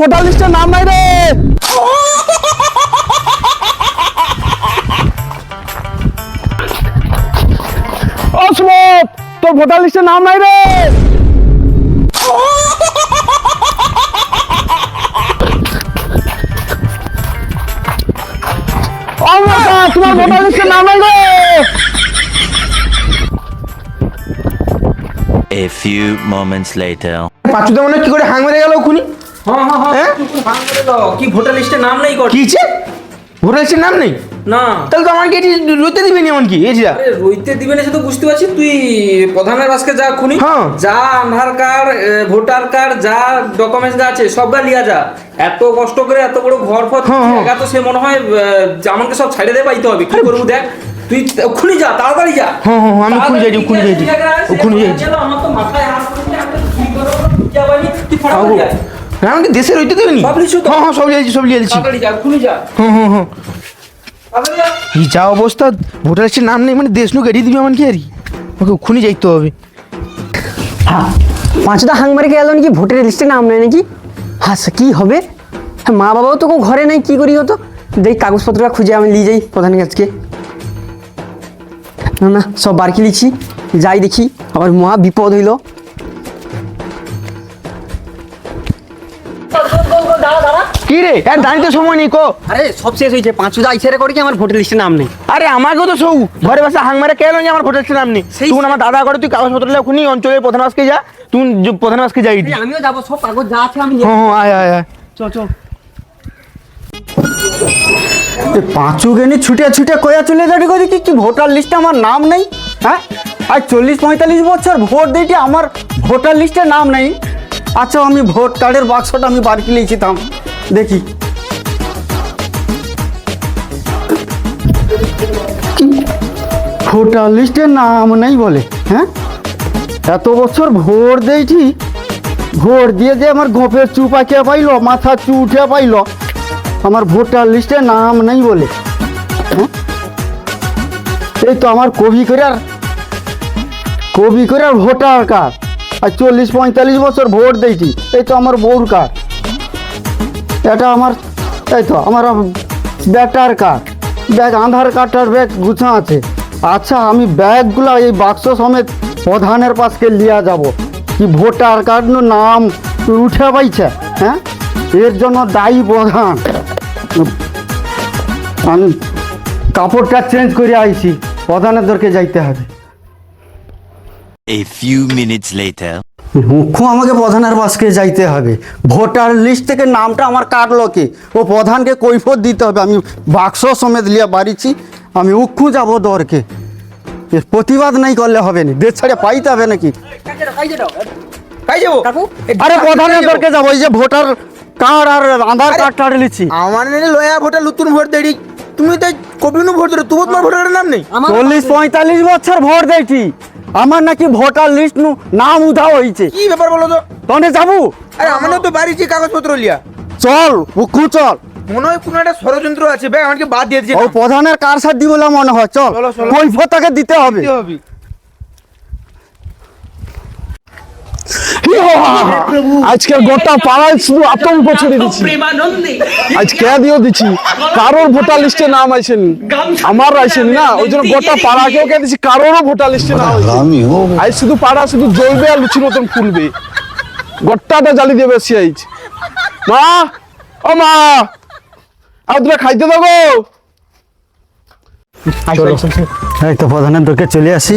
Voter লিস্টে নাম নাই রে। অসমত তোর ভোটার লিস্টে নাম নাই রে। তোমার ভোটার লিস্টে নাম নাই রে। A few moments later. পাঁচুদা মনে কি করে হাং মেরে গেল ওখুনি হ্যাঁ হ্যাঁ হ্যাঁ। হ্যাঁ? কি ভোটার লিস্টে নাম নেই কিছে ভোটার লিস্টের নাম নেই? না। তাহলে তো আমাকে এটি রইতে দিবি নি এমন কি রইতে দিবে না সে তো বুঝতে পারছি তুই প্রধানের বাসকে যা খুনি হ্যাঁ। যা আধার কার্ড ভোটার কার্ড যা ডকুমেন্টস যা আছে সব গা লিয়া যা। এত কষ্ট করে এত বড় ঘর ফর। জায়গা তো সে মনে হয় আমাকে সব ছাড়ে দিয়ে পাইতে হবে। কি করব দেখ? তুই খুনি যা তাড়াতাড়ি যা। হ্যাঁ, হ্যাঁ, আমি খুনি খুনি খুনি আমার তো মাথায় হাত তুই ফটাফট যা। আমাকে দেশে রইতে দিবি নি। সব লিখছো হ্যাঁ হ্যাঁ সব লিয়েছি সব লিয়েছি। তাড়াতাড়ি যা খুনি হ্যাঁ হ্যাঁ হ্যাঁ তাড়াতাড়ি যা। এই যা অবস্থা ভোটার লিস্টের নাম নেই মানে দেশ নু গাড়ি দিবি আমার কি? আর ওকে খুনি যাইতে হবে। পাঁচটা হাং মারি গেল নাকি ভোটের লিস্টে নাম নেই নাকি? আচ্ছা কি হবে? হ্যাঁ মা বাবাও তো ঘরে নাই কি করি হতো? দেখ কাগজপত্রটা খুঁজে আমি নিয়ে যাই প্রধান কাছকে না না সব বারকি লিখছি? যাই দেখি আবার মহা বিপদ হইল। কি রে? আর দাঁড়িয়ে সময় নেই কো। আরে সব শেষ হয়েছে। পাঁচুদা ইচ্ছা করে কি আমার ভোটের লিস্টে নাম নেই। আরে আমাকেও তো সৌ ঘরে বসে হাং মারে কেন যে আমার ভোটার লিস্টের নাম নেই? তুই আমার দাদা করে তুই কাগজপত্র লে খুনি অঞ্চলের প্রধান বাসকে যা তুই প্রধান বাসকে যাই আমিও যাব সব কাগজ যা আছে আমি হ্যাঁ হ্যাঁ আয় আয় আয়। চল চল। পাঁচু গেনি ছুটে ছুটে কয়া চলে যাবে করি কি কি ভোটার লিস্টে আমার নাম নেই? হ্যাঁ? আর চল্লিশ পঁয়তাল্লিশ বছর ভোট দিয়েছি আমার ভোটার লিস্টে নাম নেই। আচ্ছা আমি ভোট কার্ডের বাক্সটা আমি বার করে লিখেছিলাম দেখি? ভোটার লিস্টে নাম নেই বলে হ্যাঁ এত বছর ভোট দিয়েছি, ভোট দিয়ে যে আমার গোপের চু পাকিয়ে পাইল, মাথা চু উঠে পাইল, আমার ভোটার লিস্টে নাম নেই বলে হ্যাঁ? এই তো আমার কবি করার কবি করার ভোটার কার্ড, আর চল্লিশ পঁয়তাল্লিশ বছর ভোট দিয়েছি, এই তো আমার বউর কার্ড এটা আমার, এই তো, আমার ব্যাটার কার্ড। ব্যাগ, আধার কার্ডটার ব্যাগ গুছা আছে। আচ্ছা আমি ব্যাগগুলো এই বাক্স সমেত প্রধানের পাশকে লিয়া যাব। কি ভোটার কার্ড নাম উঠে পাইছে হ্যাঁ? এর জন্য দায়ী প্রধান। আমি কাপড়টা চেঞ্জ করে আইছি, প্রধানের দরকে যাইতে হবে। A few minutes later. মুখ্য আমাকে প্রধানের বাসকে যাইতে হবে। ভোটার লিস্ট থেকে নামটা আমার কাটলো কে? ও প্রধানকে কৈফত দিতে হবে। আমি বাক্স সমেত লিয়া বাড়িছি আমি উক্ষু যাব দরকে। প্রতিবাদ নাই করলে হবে না। দেশ ছাড়ে পাইতে হবে নাকি? আরে প্রধানের দরকে যাব এই যে ভোটার কার্ড আর আধার কার্ড টার্ড লিছি। আমার নেই লয়া ভোটার নতুন ভোট দেড়ি তুমি তো কবিনু ভোট দিলে তোমার তোমার ভোটারের নাম নেই? চল্লিশ পঁয়তাল্লিশ বছর ভোট দিয়েছি। আমার নাকি ভোটার লিস্ট নু নাম উধাও হয়েছে কি ব্যাপার বলো তো? তনে যাবু? আরে আমারও তো বাড়িছি কাগজপত্র লিয়া। চল উক্ষু চল। মনে হয় কোনো একটা ষড়যন্ত্র আছে বে আমাকে বাদ দিয়ে দিয়েছে। ও প্রধানের কার সাথ বলে মনে হয় চল। কৈফতাকে দিতে হবে দিতে হবে আজকে গোটা পাড়ায় শুধু আতঙ্ক ছড়িয়ে দিচ্ছি। আজ কে দিয়েও দিচ্ছি কারোর ভোটার লিস্টে নাম আইছেন আমার আইছেন না ওই জন্য গোটা পাড়াকেও কে দিচ্ছি কারোরও ভোটার লিস্টে নাম আইছে আজ শুধু পাড়া শুধু জ্বলবে আর লুচির মতন ফুলবে। গোটাটা জ্বালি দিয়ে বেশি আইছ মা ও মা আর তোরা খাইতে দেবো এই তো প্রধানের দরকে চলে আসি।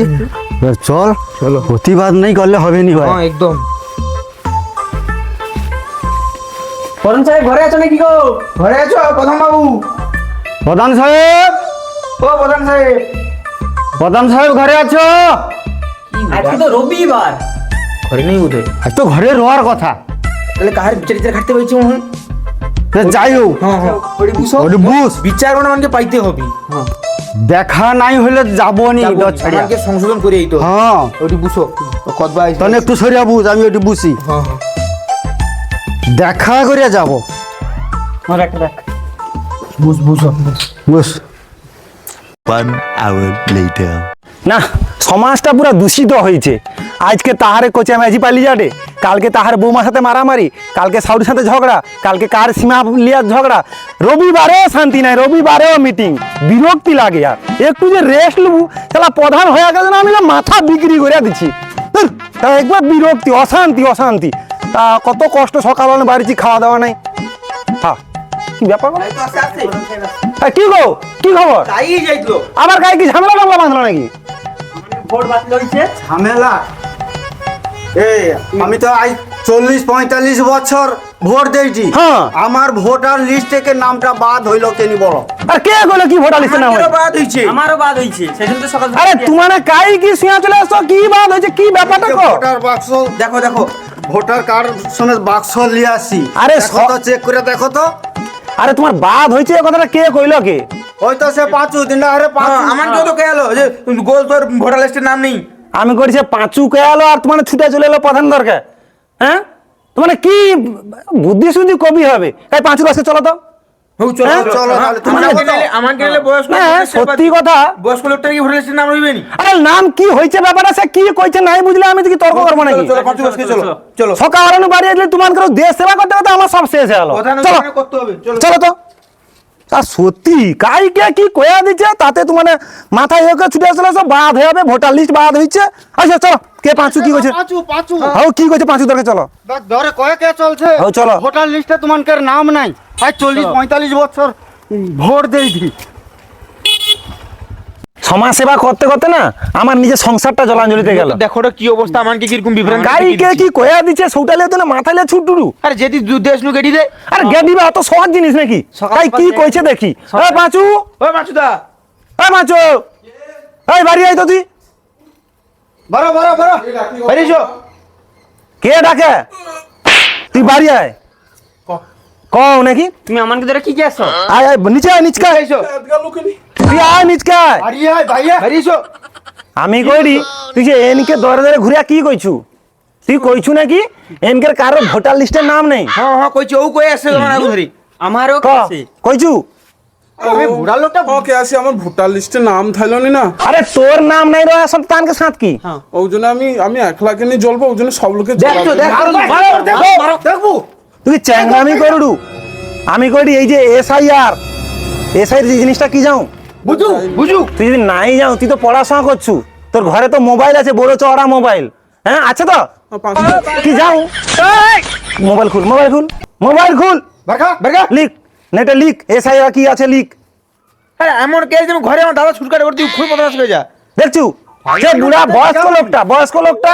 চল চলো। প্রতিবাদ নেই করলে হবে নি ভাই। হ্যাঁ একদম। প্রধান সাহেব ঘরে আছো নাকি গো? ঘরে আছো প্রধান বাবু। প্রধান সাহেব? ও প্রধান সাহেব। প্রধান সাহেব ঘরে আছো? আজকে তো রবিবার। ঘরে নেই বোধহয়। আজ তো ঘরে রোয়ার কথা। তাহলে কাহার বিচার বিচার খাটতে পাইছি মনে যাই হোক। হ্যাঁ হ্যাঁ। বুঝো বিচার মানে আমাকে পাইতে হবে। দেখা নাই হলে যাব নি আমাকে সংশোধন করে এই তো হ্যাঁ। ওটি বুঝো। কতবা আইছে। তনে একটু সরিয়া বুঝ আমি ওটি বুঝি। হ্যাঁ হ্যাঁ। দেখা করে যাব। আমার একটা দেখ। বুঝ বুঝ One hour later. না সমাজটা পুরো দূষিত হয়েছে। আজকে তাহারে কোচে ম্যাজি পালি যাবে। কালকে তাহার বৌমার সাথে মারামারি কালকে সাউরির সাথে ঝগড়া কালকে কার সীমা লিয়ার ঝগড়া। রবিবারেও শান্তি নাই রবিবারেও মিটিং বিরক্তি লাগে আর। একটু যে রেস্ট নেব তাহলে প্রধান হয়ে গেছে না আমি না মাথা বিক্রি করে দিচ্ছি। একবার বিরক্তি অশান্তি অশান্তি। তা কত কষ্ট সকালবেলা বাড়িছি খাওয়া দাওয়া নাই? হ্যাঁ কি ব্যাপার? হ্যাঁ, কি গো? কি খবর? তাই যাইতো আবার গায়ে কি ঝামেলা বাংলা বাঁধলো নাকি? ঝামেলা? এই আমি তো আজ চল্লিশ পঁয়তাল্লিশ বছর ভোট দিয়েছি। হ্যাঁ। আমার ভোটার লিস্ট থেকে নামটা বাদ হইল কেনি বলো? আর কে বলে কি ভোটার লিস্টে নাম? বাদ হইছে। আমারও বাদ হয়েছে সেদিন তো সকাল আরে তোমার কাই কি শুয়া চলে আসছো? কি বাদ হয়েছে? কি ব্যাপারটা কো? ভোটার বাক্স দেখো দেখো ভোটার কার্ড সমেত বাক্স নিয়ে আসি। আরে দেখো স- তো চেক করে দেখো তো। আরে তোমার বাদ হয়েছে এ কথাটা কে কইল কে ওই তো সে পাঁচু দিন আরে পাঁচু। হ্যাঁ, আমার কেউ তো গেল যে গোল তোর ভোটার লিস্টের নাম নেই। আমি করেছি পাঁচু কে এলো আর তোমার ছুটে চলে এলো প্রধান দরকার। হ্যাঁ? তোমার কি বুদ্ধি শুদ্ধি কবি হবে? এই পাঁচু বাসে চলো তো। সত্যি কথা। বয়স্ক লোকটার কি ভরে নাম আরে নাম কি হয়েছে ব্যাপারটা সে কি কইছে নাই বুঝলে আমি তো কি তর্ক করব নাকি? চলো, সকাল বাড়ি তোমার কেউ দেশ সেবা করতে করতে আমার সব শেষ হয়ে গেল। চলো। চলো। চলো তো সত্যি? কাইকে কি কয়া দিচ্ছে তাতে তো মানে মাথায় হয়ে ছুটে আসলে সব বাদ হয়ে যাবে ভোটার লিস্ট বাদ হইছে আচ্ছা চলো। কে পাঁচু কি কইছে? পাঁচু পাঁচু। হাও কি কইছে পাঁচু দরকার চলো। দেখ, ধরে কয়ে কে চলছে? হও, চলো। ভোটার লিস্টে তোমার নাম নাই? আর চল্লিশ পঁয়তাল্লিশ বছর ভোট দিয়েছি সমাজ সেবা করতে করতে না আমার নিজের সংসারটা জলাঞ্জলিতে গেল। দেখো কি অবস্থা আমার কি কীরকম বিভ্রান্ত কাইকে কি কয়া দিচ্ছে সৌটালে তো না মাথায় ছুটুরু আরে যেদি দু দেশ নু গেডি দে। আর গেডিবা অত সহজ জিনিস নাকি? তাই কি কইছে দেখি? এ পাঁচু। ও মাছুদা এ পাঁচু। এই বাড়ি আই তো তুই। বড় বড় বড়। বেরিয়েছো কে ডাকে? তুই বাড়ি আয়। কও নাকি? তুমি আমাকে ধরে কি কি আসছো আয় আয় নিচে আয় নিচকে আয়। তুই আয় আমি কইরি তুই যে এনকে দরে দরে ঘুরিয়া কি কইছু? তুই কইছু নাকি এনকের কারও ভোটার লিস্টের নাম নেই? হ্যাঁ হ্যাঁ কইছি ও কই তোমার আগুন ধরি আমারও ক? কাছে কইছু? আমি বুড়া লোকটা ওকে আসি আমার ভোটার লিস্টে নাম থাইলো নি না। আরে তোর নাম নাই রয় আসল তানকে সাথ কি? ওই জন্য আমি আমি একলাকে নিয়ে জ্বলবো ওই জন্য সব লোকে দেখছ দেখো। দেখব। তুই চ্যাংরামি করুডু। আমি কইরি এই যে এসআইআর এসআই যে জিনিসটা কি যাও বুঝু বুঝু। তুই যদি নাই যাও তুই তো পড়াশোনা করছু। তোর ঘরে তো মোবাইল আছে বড় চড়া মোবাইল। হ্যাঁ আছে তো? কি যাও। মোবাইল খুল মোবাইল খুল মোবাইল খুল। বারখা বেরগা লিখ নেটে লিখ এসআইআর কি আছে লিখ। আরে এমন কেস যেমন ঘরে আমার দাদা ছুটকারে করতে খুব বদমাশ হয়ে যা। দেখছু? সে বুড়া বয়স্ক লোকটা বয়স্ক লোকটা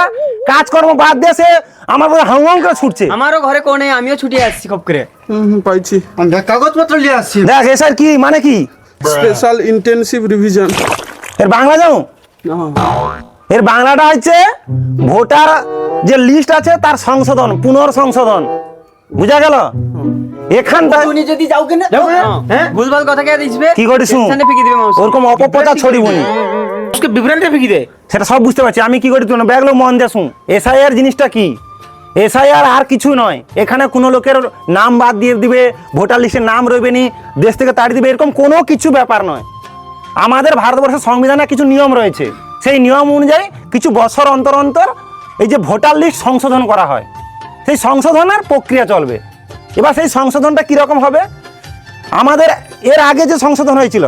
কাজকর্ম বাদ দিয়ে সে আমার পরে হাউ হাউ করে ছুটছে। আমারও ঘরে কোনে নেই আমিও ছুটি আসছি খপ করে। পাইছি। আমি কাগজপত্র নিয়ে আসছি। দেখ এসআর কি মানে কি? স্পেশাল ইন্টেনসিভ রিভিশন এর বাংলা যাও এর বাংলাটা হচ্ছে ভোটার যে লিস্ট আছে তার সংশোধন পুনর সংশোধন বুঝা গেল এখানটা তুমি যদি যাও কিনা হ্যাঁ ভুলভাল কথা কে দিছবে কি করিস স্টেশনে ফিকে দিবে মাউস ওরকম অপপ্রচার ছড়িবনি उसके বিভ্রান্তে ফেকি দে সেটা সব বুঝতে পারছি আমি কি করি তুই ব্যাগ লোক মন দিয়ে শুন এসআইআর জিনিসটা কি এসআইআর আর কিছু নয়। এখানে কোনো লোকের নাম বাদ দিয়ে দিবে, ভোটার লিস্টের নাম রইবে নি, দেশ থেকে তাড়িয়ে দিবে, এরকম কোনো কিছু ব্যাপার নয়। আমাদের ভারতবর্ষের সংবিধানে কিছু নিয়ম রয়েছে। সেই নিয়ম অনুযায়ী কিছু বছর অন্তর অন্তর এই যে ভোটার লিস্ট সংশোধন করা হয়, সেই সংশোধনের প্রক্রিয়া চলবে। এবার সেই সংশোধনটা কীরকম হবে? আমাদের এর আগে যে সংশোধন হয়েছিল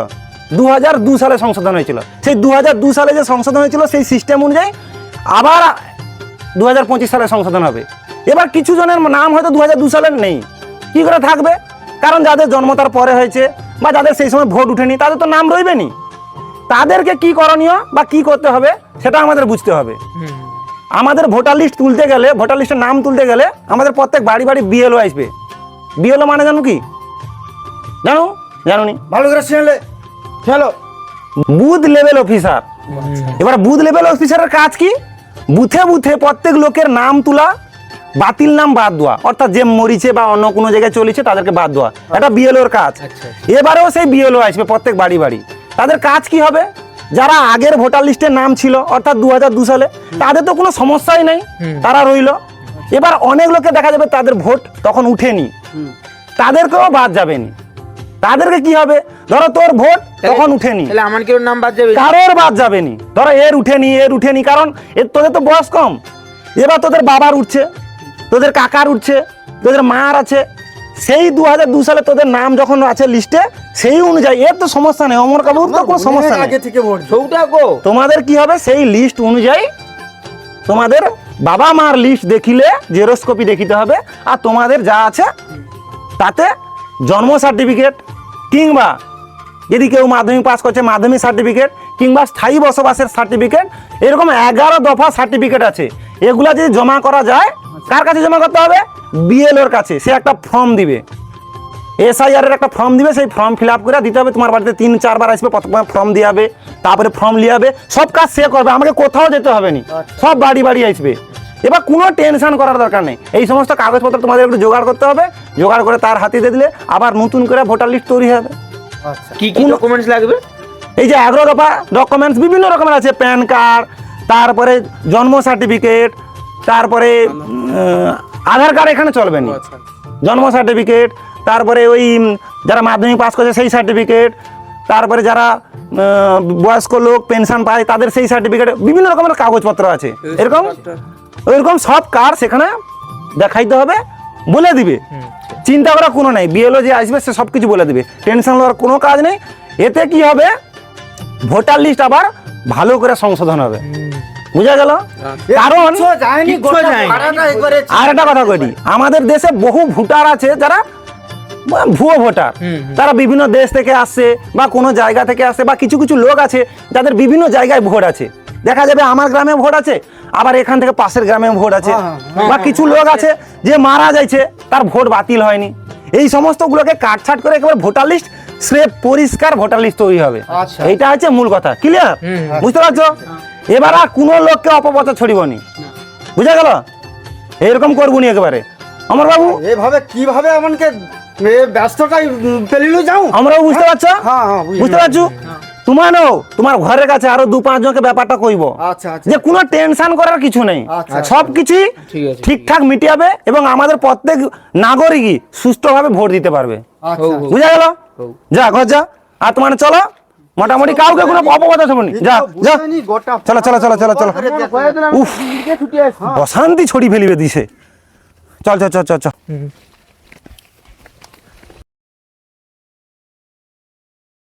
দু সালে সংশোধন হয়েছিল। সেই দু সালে যে সংশোধন হয়েছিল, সেই সিস্টেম অনুযায়ী আবার দু পঁচিশ সালে সংশোধন হবে। এবার কিছু জনের নাম হয়তো দু হাজার দু সালের নেই। কি করে থাকবে? কারণ যাদের জন্ম তার পরে হয়েছে বা যাদের সেই সময় ভোট উঠেনি তাদের তো নাম রইবে নি তাদেরকে কি করণীয় বা কি করতে হবে সেটা আমাদের বুঝতে হবে। আমাদের ভোটার লিস্ট তুলতে গেলে ভোটার লিস্টের নাম তুলতে গেলে আমাদের প্রত্যেক বাড়ি বাড়ি বিএলও আসবে। বিএলও মানে জানো কি? জানো? জানো নি ভালো করে শুনলে চলো বুথ লেভেল অফিসার। এবার বুথ লেভেল অফিসারের কাজ কি? বুথে বুথে প্রত্যেক লোকের নাম তোলা বাতিল নাম বাদ দেওয়া। অর্থাৎ যে মরিছে বা অন্য কোনো জায়গায় চলেছে তাদেরকে বাদ দেওয়া। এটা বিএলওর কাজ। এবারেও সেই বিএলও আসবে প্রত্যেক বাড়ি বাড়ি। তাদের কাজ কি হবে? যারা আগের ভোটার লিস্টের নাম ছিল অর্থাৎ দু হাজার দু সালে তাদের তো কোনো সমস্যাই নেই। তারা রইল। এবার অনেক লোকে দেখা যাবে তাদের ভোট তখন উঠেনি। তাদেরকেও বাদ যাবেনি। তাদেরকে কি হবে? ধরো তোর ভোট তখন উঠেনি। তাহলে আমার কি ওর নাম বাদ যাবে কারোর বাদ যাবে নি ধরো এর উঠেনি এর উঠেনি কারণ এর তোদের তো বয়স কম। এবার তোদের বাবার উঠছে তোদের কাকার উঠছে তোদের মার আছে। সেই দু হাজার দু সালে তোদের নাম যখন আছে লিস্টে সেই অনুযায়ী এর তো সমস্যা নেই অমর কাপুর তো কোনো সমস্যা নেই। আগে থেকে ভোট। সৌটা গো। তোমাদের কি হবে? সেই লিস্ট অনুযায়ী তোমাদের বাবা মার লিস্ট দেখিলে জেরক্স কপি দেখিতে হবে আর তোমাদের যা আছে তাতে জন্ম সার্টিফিকেট কিংবা যদি কেউ মাধ্যমিক পাস করছে মাধ্যমিক সার্টিফিকেট কিংবা স্থায়ী বসবাসের সার্টিফিকেট এরকম এগারো দফা সার্টিফিকেট আছে। এগুলো যদি জমা করা যায় কার কাছে জমা করতে হবে? বিএলওর কাছে। সে একটা ফর্ম দিবে। এসআইআর এর একটা ফর্ম দিবে। সেই ফর্ম ফিল আপ করে দিতে হবে। তোমার বাড়িতে তিন চারবার আসবে। প্রথমে ফর্ম দিয়ে হবে তারপরে ফর্ম লিয়ে হবে সব কাজ সে করবে। আমাকে কোথাও যেতে হবে না। সব বাড়ি বাড়ি আসবে। এবার কোনো টেনশন করার দরকার নেই। এই সমস্ত কাগজপত্র তোমাদের একটু জোগাড় করতে হবে জোগাড় করে তার হাতে দিয়ে দিলে আবার নতুন করে ভোটার লিস্ট তৈরি হবে। কি কি ডকুমেন্টস লাগবে? এই যে এগারো দফা ডকুমেন্টস বিভিন্ন রকমের আছে প্যান কার্ড তারপরে জন্ম সার্টিফিকেট তারপরে আধার কার্ড এখানে চলবে না। জন্ম সার্টিফিকেট তারপরে ওই যারা মাধ্যমিক পাস করেছে সেই সার্টিফিকেট তারপরে যারা বয়স্ক লোক পেনশন পায় তাদের সেই সার্টিফিকেট বিভিন্ন রকমের কাগজপত্র আছে। এরকম? ওইরকম সব কার সেখানে দেখাইতে হবে বলে দিবে। চিন্তা করার কোনো নাই বিএলও যে আসবে সে সব কিছু বলে দিবে। টেনশন নেওয়ার কোনো কাজ নেই। এতে কি হবে? ভোটার লিস্ট আবার ভালো করে সংশোধন হবে। বুঝা গেল? কারণ। পাড়াটা একবারে আর একটা কথা কই আমাদের দেশে বহু ভোটার আছে যারা ভুয়ো ভোটার। তারা বিভিন্ন দেশ থেকে আসছে বা কোনো জায়গা থেকে আসছে বা কিছু কিছু লোক আছে যাদের বিভিন্ন জায়গায় ভোট আছে। দেখা যাবে আমার গ্রামে ভোট আছে আবার এখান থেকে পাশের গ্রামে ভোট আছে। বা কিছু লোক আছে যে মারা যাইছে তার ভোট বাতিল হয়নি। এই সমস্ত গুলোকে কাটছাট করে একেবারে ভোটার লিস্ট সে পরিষ্কার ভোটার লিস্ট তৈরি হবে। আচ্ছা। এইটা হচ্ছে মূল কথা। ক্লিয়ার বুঝতে পারছ? এবার আর কোনো লোককে অপপ্রচার ছড়িবনি। বুঝা গেল? এইরকম করবুনি একেবারে। আমার বাবু এভাবে কীভাবে আমাকে ব্যস্তটাই উম, যাও? আমরাও বুঝতে পারছ? হ্যাঁ, হ্যাঁ, বুঝতে পারছ? তোমারও তোমার ঘরের কাছে আরও দু পাঁচ জনকে ব্যাপারটা কইব। আচ্ছা, আচ্ছা। যে কোনো টেনশন করার কিছু নেই। আচ্ছা, সব কিছুই ঠিকঠাক মিটিয়াবে এবং আমাদের প্রত্যেক নাগরিকই সুস্থভাবে ভোট দিতে পারবে। আচ্ছা বুঝা গেল? যা ঘর যা। আর তোমার চলো মোটামুটি কাউকে কোনো অপবাদ হবনি যা যা। চলো চলো চলো চলো চলো উফ অশান্তি ছড়ি ফেলিবে দিছে। চল চল চল চল চল।